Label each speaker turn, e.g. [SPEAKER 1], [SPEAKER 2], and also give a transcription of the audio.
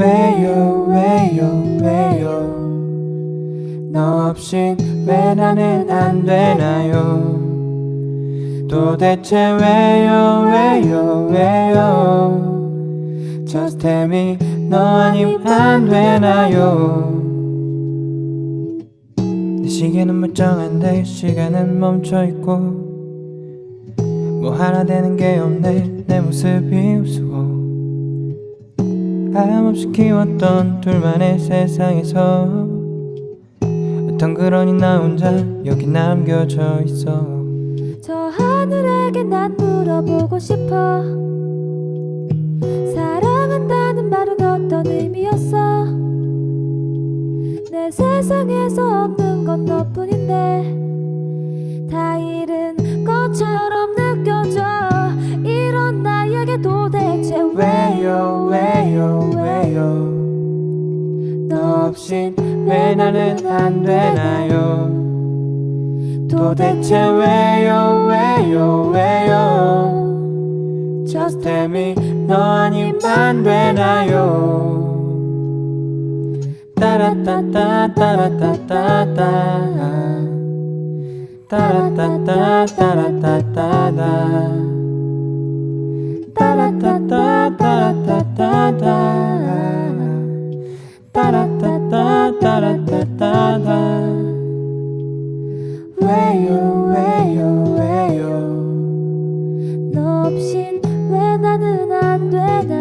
[SPEAKER 1] 왜요 왜요 왜요? 너 없인 왜 나는 안 되나요? 도대체 왜요 왜요 왜요? Just tell me 너 아님 안 되나요? 내 시계는 멀쩡한데 시간은 멈춰있고 뭐 하나 되는 게 없네. 내 모습이 우스워 하염없이 키웠던 둘만의 세상에서 어떤 그러니 나 혼자 여기 남겨져 있어.
[SPEAKER 2] 저 하늘에게 난 물어보고 싶어. 사랑한다는 말은 어떤 의미였어? 내 세상에서 없는 건 너뿐인데
[SPEAKER 1] 왜요 왜요 왜요? 너 없인 왜 나는 안 되나요? 도대체 왜요 왜요 왜요? Just tell me 너 아님 안 되나요? 따라따따 따라따따따 따라따따 따라따따따 따라따따 왜요 왜요
[SPEAKER 2] 너 없인 왜 나는 안 되나요